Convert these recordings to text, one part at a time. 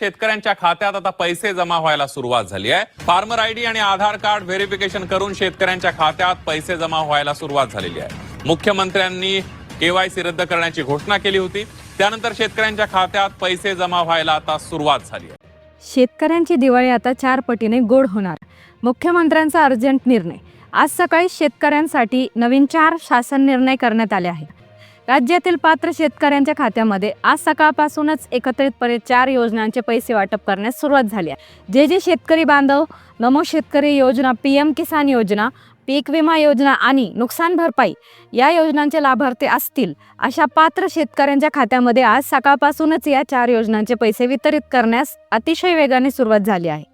शेतकऱ्यांच्या खात्यात आता पैसे जमा व्हायला सुरुवात झाली आहे. फार्मर आयडी आणि आधार कार्ड व्हेरिफिकेशन करून शेतकऱ्यांच्या खात्यात पैसे जमा व्हायला सुरुवात झालेली आहे. मुख्यमंत्र्यांनी केवायसी रद्द करण्याची घोषणा केली होती. त्यानंतर शेतकऱ्यांच्या खात्यात पैसे जमा व्हायला आता सुरुवात झाली आहे. शेतकऱ्यांची दिवाळी आता चार पटीने गोड होणार. मुख्यमंत्र्यांचा अर्जंट निर्णय. आज सकाळी शेतकऱ्यांसाठी नवीन चार शासन निर्णय करण्यात आले आहेत. राज्यातील पात्र शेतकऱ्यांच्या खात्यामध्ये आज सकाळपासूनच एकत्रितपणे चार योजनांचे पैसे वाटप करण्यास सुरुवात झाली आहे. जे जे शेतकरी बांधव नमो शेतकरी योजना पी एम किसान योजना पीक विमा योजना आणि नुकसान भरपाई या योजनांचे लाभार्थी असतील अशा पात्र शेतकऱ्यांच्या खात्यामध्ये आज सकाळपासूनच या चार योजनांचे पैसे वितरित करण्यास अतिशय वेगाने सुरुवात झाली आहे.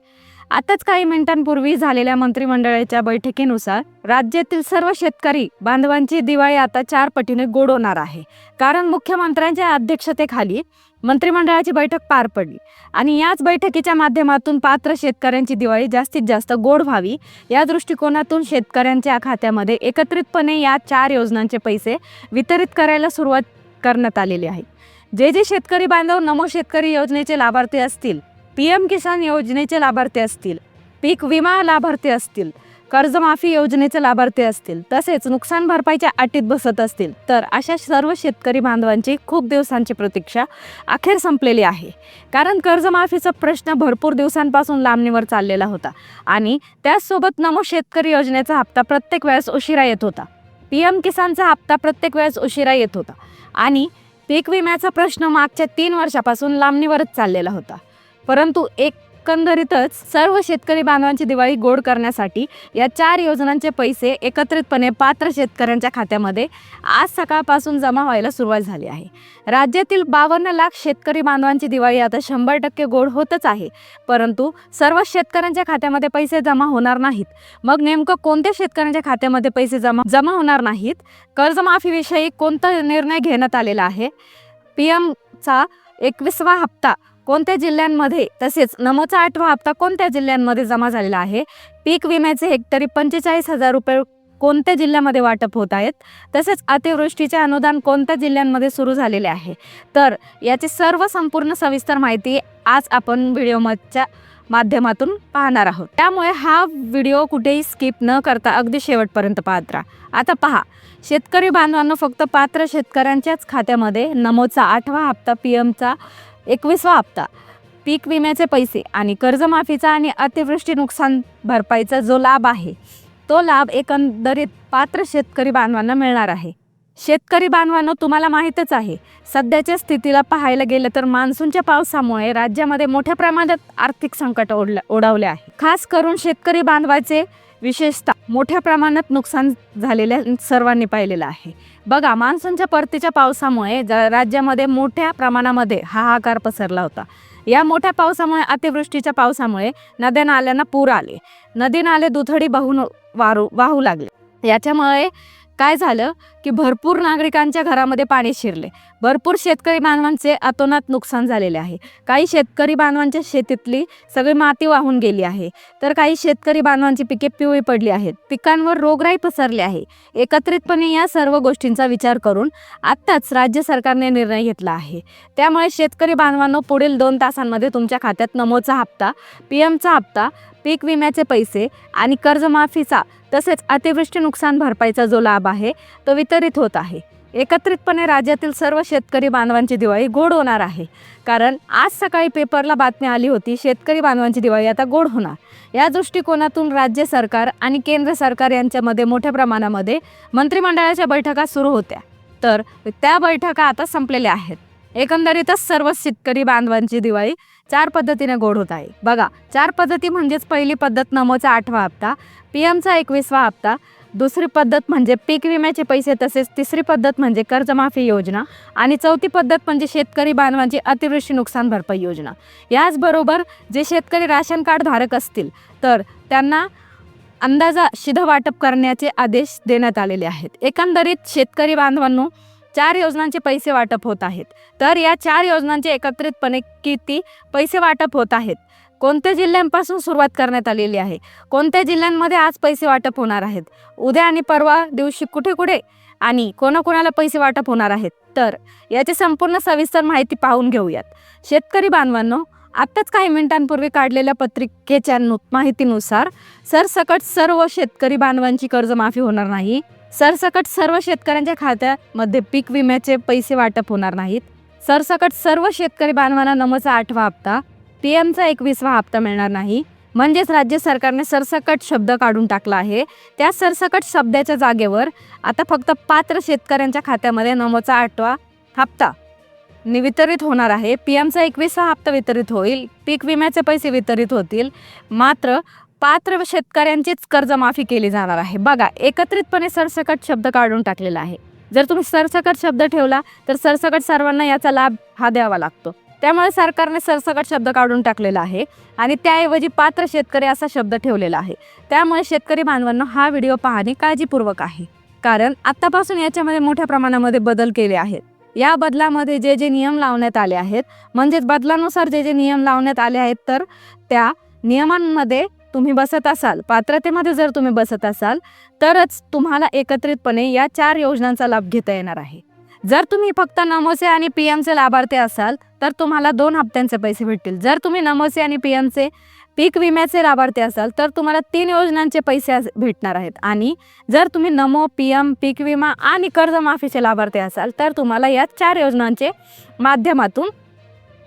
आताच काही मिनिटांपूर्वी झालेल्या मंत्रिमंडळाच्या बैठकीनुसार राज्यातील सर्व शेतकरी बांधवांची दिवाळी आता चार पटीने गोड होणार आहे. कारण मुख्यमंत्र्यांच्या अध्यक्षतेखाली मंत्रिमंडळाची बैठक पार पडली आणि याच बैठकीच्या माध्यमातून पात्र शेतकऱ्यांची दिवाळी जास्तीत जास्त गोड व्हावी या दृष्टिकोनातून शेतकऱ्यांच्या खात्यामध्ये एकत्रितपणे या चार योजनांचे पैसे वितरित करायला सुरुवात करण्यात आलेली आहे. जे जे शेतकरी बांधव नमो शेतकरी योजनेचे लाभार्थी असतील पी एम किसान योजनेचे लाभार्थी असतील पीक विमा लाभार्थी असतील कर्जमाफी योजनेचे लाभार्थी असतील तसेच नुकसान भरपाईच्या अटीत बसत असतील तर अशा सर्व शेतकरी बांधवांची खूप दिवसांची प्रतीक्षा अखेर संपलेली आहे. कारण कर्जमाफीचा प्रश्न भरपूर दिवसांपासून लांबणीवर चाललेला होता आणि त्याचसोबत नमो शेतकरी योजनेचा हप्ता प्रत्येक वेळेस उशिरा येत होता. पी एम किसानचा हप्ता प्रत्येक वेळेस उशिरा येत होता आणि पीक विम्याचा प्रश्न मागच्या तीन वर्षापासून लांबणीवरच चाललेला होता. परंतु एकंदरीतच सर्व शेतकरी बांधवांची दिवाळी गोड करण्यासाठी या चार योजनांचे पैसे एकत्रितपणे पात्र शेतकऱ्यांच्या खात्यामध्ये आज सकाळपासून जमा व्हायला सुरुवात झाली आहे. राज्यातील बावन्न लाख शेतकरी बांधवांची दिवाळी आता शंभर टक्के गोड होतच आहे. परंतु सर्व शेतकऱ्यांच्या खात्यामध्ये पैसे जमा होणार नाहीत. मग नेमकं कोणत्या शेतकऱ्यांच्या खात्यामध्ये पैसे जमा जमा होणार नाहीत? कर्जमाफीविषयी कोणता निर्णय घेण्यात आलेला आहे? पी एमचा एकवीसवा हप्ता कोणत्या जिल्ह्यांमध्ये तसेच नमोचा आठवा हप्ता कोणत्या जिल्ह्यांमध्ये जमा झालेला आहे? पीक विम्याचे हेक्टरी पंचेचाळीस हजार रुपये कोणत्या जिल्ह्यामध्ये वाटप होत आहेत? तसेच अतिवृष्टीचे अनुदान कोणत्या जिल्ह्यांमध्ये सुरू झालेले आहे? तर याची सर्व संपूर्ण सविस्तर माहिती आज आपण व्हिडिओमच्या माध्यमातून पाहणार आहोत. त्यामुळे हा व्हिडिओ कुठेही स्किप न करता अगदी शेवटपर्यंत पाहत राहा. आता पहा शेतकरी बांधवांना फक्त पात्र शेतकऱ्यांच्याच खात्यामध्ये नमोचा आठवा हप्ता पी एमचा एकवीसवा हप्ता. पीक विम्याचे पैसे आणि कर्जमाफीचा आणि अतिवृष्टी नुकसान भरपाईचा जो लाभ आहे तो लाभ एकंदरीत पात्र शेतकरी बांधवांना मिळणार आहे. शेतकरी बांधवांनो तुम्हाला माहीतच आहे सध्याच्या स्थितीला पाहायला गेलं तर मान्सूनच्या पावसामुळे राज्यामध्ये मोठ्या प्रमाणात आर्थिक संकट ओढलं ओढावले आहे खास करून शेतकरी बांधवाचे विशेषतः मोठ्या प्रमाणात नुकसान झालेल्या सर्वांनी पाहिलेलं आहे. बघा मान्सूनच्या परतीच्या पावसामुळे ज राज्यामध्ये मोठ्या प्रमाणामध्ये हाहाकार पसरला होता या मोठ्या पावसामुळे अतिवृष्टीच्या पावसामुळे नद्या नाल्यांना पूर आले. नदी नाले दुथडी वाहून वारू वाहू लागले. याच्यामुळे काय झालं? की भरपूर नागरिकांच्या घरामध्ये पाणी शिरले. भरपूर शेतकरी बांधवांचे अतोनात नुकसान झालेले आहे. काही शेतकरी बांधवांच्या शेतीतली सगळी माती वाहून गेली आहे. तर काही शेतकरी बांधवांची पिके पिवळी पडली आहेत. पिकांवर रोगराई पसरली आहे. एकत्रितपणे या सर्व गोष्टींचा विचार करून आत्ताच राज्य सरकारने निर्णय घेतला आहे. त्यामुळे शेतकरी बांधवांनो पुढील दोन तासांमध्ये तुमच्या खात्यात नमोचा हप्ता पी एमचा हप्ता पीक विम्याचे पैसे आणि कर्जमाफीचा तसेच अतिवृष्टी नुकसान भरपाईचा जो लाभ आहे तो वितरित होत आहे. एकत्रितपणे राज्यातील सर्व शेतकरी बांधवांची दिवाळी गोड होणार आहे. कारण आज सकाळी पेपरला बातमी आली होती शेतकरी बांधवांची दिवाळी आता गोड होणार. या दृष्टिकोनातून राज्य सरकार आणि केंद्र सरकार यांच्यामध्ये मोठ्या प्रमाणामध्ये मंत्रिमंडळाच्या बैठका सुरू होत्या. तर त्या बैठका आता संपलेल्या आहेत. एकंदरीतच सर्व शेतकरी बांधवांची दिवाळी चार पद्धतीने गोड होत आहे. बघा चार पद्धती म्हणजेच पहिली पद्धत नमोचा आठवा हप्ता पी एमचा एकवीसवा हप्ता दुसरी पद्धत म्हणजे पीक विम्याचे पैसे तसेच तिसरी पद्धत म्हणजे कर्जमाफी योजना आणि चौथी पद्धत म्हणजे शेतकरी बांधवांची अतिवृष्टी नुकसान भरपाई योजना. याचबरोबर जे शेतकरी राशन कार्ड धारक असतील तर त्यांना अंदाजा शिध वाटप करण्याचे आदेश देण्यात आलेले आहेत. एकंदरीत शेतकरी बांधवांनो चार योजनांचे पैसे वाटप होत आहेत. तर या चार योजनांचे एकत्रितपणे किती पैसे वाटप होत आहेत? कोणत्या जिल्ह्यांपासून सुरुवात करण्यात आलेली आहे? कोणत्या जिल्ह्यांमध्ये आज पैसे वाटप होणार आहेत? उद्या आणि परवा दिवशी कुठे कुठे आणि कोणाकोणाला पैसे वाटप होणार आहेत? तर याची संपूर्ण सविस्तर माहिती पाहून घेऊयात. शेतकरी बांधवांनो आत्ताच काही मिनिटांपूर्वी काढलेल्या पत्रिकेच्या नु माहितीनुसार सरसकट सर्व शेतकरी बांधवांची कर्जमाफी होणार नाही. सरसकट सर्व शेतकऱ्यांच्या खात्यामध्ये पीक विम्याचे पैसे वाटप होणार नाहीत. सरसकट सर्व शेतकरी बांधवांना नमचा आठवा हप्ता. पी एमचा एकवीसवा हप्ता मिळणार नाही. म्हणजेच राज्य सरकारने सरसकट शब्द काढून टाकला आहे. त्या सरसकट शब्दाच्या जागेवर आता फक्त पात्र शेतकऱ्यांच्या खात्यामध्ये नमोचा आठवा हप्ता नि- वितरित होणार आहे. पी एमचा एकवीसवा हप्ता वितरित होईल. पीक विम्याचे पैसे वितरित होतील. मात्र पात्र शेतकऱ्यांचीच कर्जमाफी केली जाणार आहे. बघा एकत्रितपणे सरसकट शब्द काढून टाकलेला आहे. जर तुम्ही सरसकट शब्द ठेवला तर सरसकट सर्वांना याचा लाभ हा द्यावा लागतो. त्यामुळे सरकारने सरसकट शब्द काढून टाकलेला आहे आणि त्याऐवजी पात्र शेतकरी असा शब्द ठेवलेला आहे. त्यामुळे शेतकरी बांधवांना हा व्हिडिओ पाहणे काळजीपूर्वक आहे. कारण आत्तापासून याच्यामध्ये मोठ्या प्रमाणामध्ये बदल केले आहेत. या बदलामध्ये जे जे नियम लावण्यात आले आहेत म्हणजेच बदलानुसार जे जे नियम लावण्यात आले आहेत तर त्या नियमांमध्ये तुम्ही बसत असाल पात्रतेमध्ये जर तुम्ही बसत असाल तरच तुम्हाला एकत्रितपणे या चार योजनांचा लाभ घेता येणार आहे. जर तुम्ही फक्त नमोसे आणि पी एमचे लाभार्थी असाल तर तुम्हाला दोन हप्त्यांचे पैसे भेटतील. जर तुम्ही नमोसे आणि पी एमचे पीक विम्याचे लाभार्थी असाल तर तुम्हाला तीन योजनांचे पैसे भेटणार आहेत. आणि जर तुम्ही नमो पी एम पीक विमा आणि कर्जमाफीचे लाभार्थी असाल तर तुम्हाला या चार योजनांचे माध्यमातून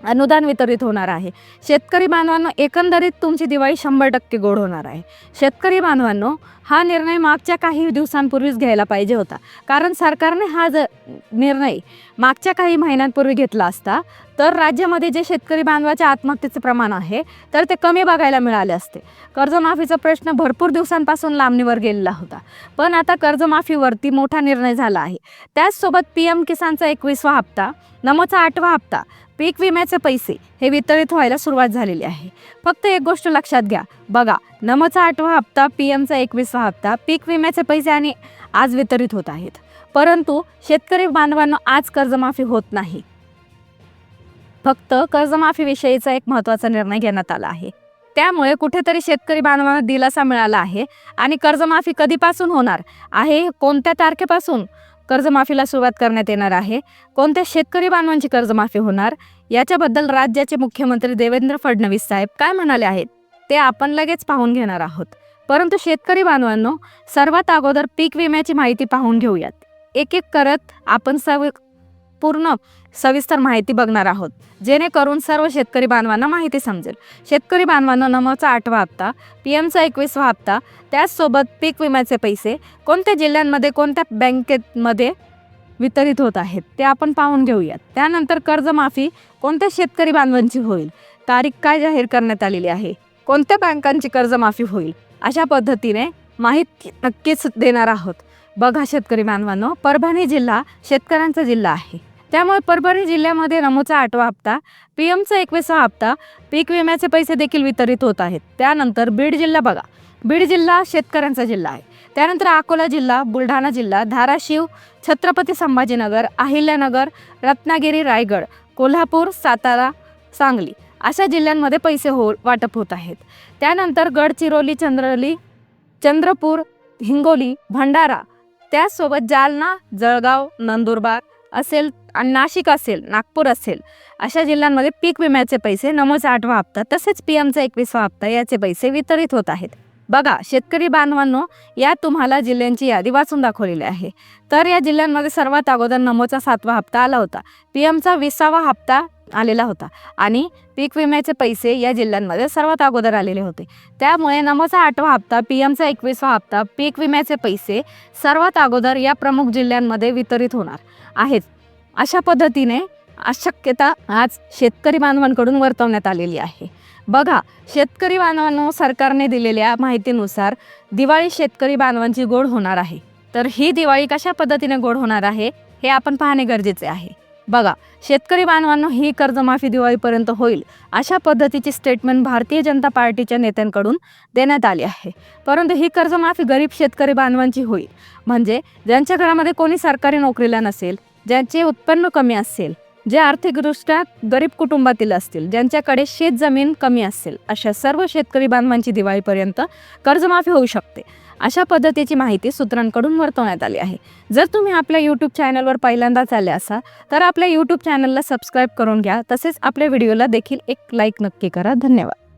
अनुदान वितरित होणार आहे. शेतकरी बांधवांनो एकंदरीत तुमची दिवाळी शंभर टक्के गोड होणार आहे. शेतकरी बांधवांनो हा निर्णय मागच्या काही दिवसांपूर्वीच घ्यायला पाहिजे होता. कारण सरकारने हा ज निर्णय मागच्या काही महिन्यांपूर्वी घेतला असता. तर राज्यामध्ये जे शेतकरी बांधवाच्या आत्महत्येचं प्रमाण आहे तर ते कमी बघायला मिळाले असते. कर्जमाफीचा प्रश्न भरपूर दिवसांपासून लांबणीवर गेलेला होता. पण आता कर्जमाफीवरती मोठा निर्णय झाला आहे. त्याचसोबत पी एम किसानचा एकवीसवा हप्ता नमोचा आठवा हप्ता पीक विम्याचे पैसे हे वितरित व्हायला सुरुवात झालेली आहे. फक्त एक गोष्ट लक्षात घ्या. बघा नमचा आठवा हप्ता पी एमचा एकवीसवा हप्ता पीक विम्याचे पैसे आणि आज वितरित होत आहेत. परंतु शेतकरी बांधवांना आज कर्जमाफी होत नाही. फक्त कर्जमाफीविषयीचा एक महत्त्वाचा निर्णय घेण्यात आला आहे. त्यामुळे कुठेतरी शेतकरी बांधवांना दिलासा मिळाला आहे आणि कर्जमाफी कधीपासून होणार आहे? कोणत्या तारखेपासून? कर्जमाफीला सुरुवात करण्यात येणार आहे. कोणत्या शेतकरी बांधवांची कर्जमाफी होणार? याच्याबद्दल राज्याचे मुख्यमंत्री देवेंद्र फडणवीस साहेब काय म्हणाले आहेत? ते आपण लगेच पाहून घेणार आहोत. परंतु शेतकरी बांधवांनो सर्वात अगोदर पीक विम्याची माहिती पाहून घेऊयात. एक एक करत आपण सर्व पूर्ण सविस्तर माहिती बघणार आहोत. जेणेकरून सर्व शेतकरी बांधवांना माहिती समजेल. शेतकरी बांधवांना नमोचा आठवा हप्ता पी एमचा एकवीसवा हप्ता त्याचसोबत पीक विम्याचे पैसे कोणत्या जिल्ह्यांमध्ये कोणत्या बँकेमध्ये वितरित होत आहेत ते आपण पाहून घेऊयात. त्यानंतर कर्जमाफी कोणत्या शेतकरी बांधवांची होईल तारीख काय जाहीर करण्यात आलेली आहे कोणत्या बँकांची कर्जमाफी होईल अशा पद्धतीने माहिती नक्कीच देणार आहोत. बघा शेतकरी बांधवांनो परभणी जिल्हा शेतकऱ्यांचा जिल्हा आहे. त्यामुळे परभणी जिल्ह्यामध्ये नमोचा आठवा हप्ता पी एमचा एकवीसा हप्ता पीक विम्याचे पैसे देखील वितरित होत आहेत. त्यानंतर बीड जिल्हा बघा. बीड जिल्हा शेतकऱ्यांचा जिल्हा आहे. त्यानंतर अकोला जिल्हा बुलढाणा जिल्हा धाराशिव छत्रपती संभाजीनगर अहिल्यानगर रत्नागिरी रायगड कोल्हापूर सातारा सांगली अशा जिल्ह्यांमध्ये पैसे हो वाटप होत आहेत. त्यानंतर गडचिरोली चंद्रली चंद्रपूर हिंगोली भंडारा त्याचसोबत जालना जळगाव नंदुरबार असेल आणि नाशिक असेल नागपूर असेल अशा जिल्ह्यांमध्ये पीक विम्याचे पैसे नमोचा आठवा हप्ता तसेच पी एमचा एकवीसवा हप्ता याचे पैसे वितरित होत आहेत. बघा शेतकरी बांधवांनो या तुम्हाला जिल्ह्यांची यादी वाचून दाखवलेली आहे. तर या जिल्ह्यांमध्ये सर्वात अगोदर नमोचा सातवा हप्ता आला होता. पी एमचा विसावा हप्ता आलेला होता. आणि पीक विम्याचे पैसे या जिल्ह्यांमध्ये सर्वात अगोदर आलेले होते. त्यामुळे नमोचा आठवा हप्ता पी एमचा एकवीसवा हप्ता पीक विम्याचे पैसे सर्वात अगोदर या प्रमुख जिल्ह्यांमध्ये वितरित होणार आहेत. अशा पद्धतीने अशक्यता आज शेतकरी बांधवांकडून वर्तवण्यात आलेली आहे. बघा शेतकरी बांधवांनो सरकारने दिलेल्या माहितीनुसार दिवाळी शेतकरी बांधवांची गोड होणार आहे. तर ही दिवाळी कशा पद्धतीने गोड होणार आहे हे आपण पाहणे गरजेचे आहे. बघा शेतकरी बांधवांनो ही कर्जमाफी दिवाळीपर्यंत होईल अशा पद्धतीची स्टेटमेंट भारतीय जनता पार्टीच्या नेत्यांकडून देण्यात आली आहे. परंतु ही कर्जमाफी गरीब शेतकरी बांधवांची होईल. म्हणजे ज्यांच्या घरामध्ये कोणी सरकारी नोकरीला नसेल ज्यांचे उत्पन्न कमी असेल जे आर्थिकदृष्ट्या गरीब कुटुंबातील असतील ज्यांच्याकडे शेत जमीन कमी असेल अशा सर्व शेतकरी बांधवांची दिवाळीपर्यंत कर्जमाफी होऊ शकते. अशा पद्धतीची माहिती सूत्रांकडून वर्तवण्यात आली आहे. जर तुम्ही आपल्या यूट्यूब चॅनलवर पहिल्यांदाच आले असाल तर आपल्या यूट्यूब चॅनलला सबस्क्राईब करून घ्या. तसेच आपल्या व्हिडिओला देखील एक लाईक नक्की करा. धन्यवाद.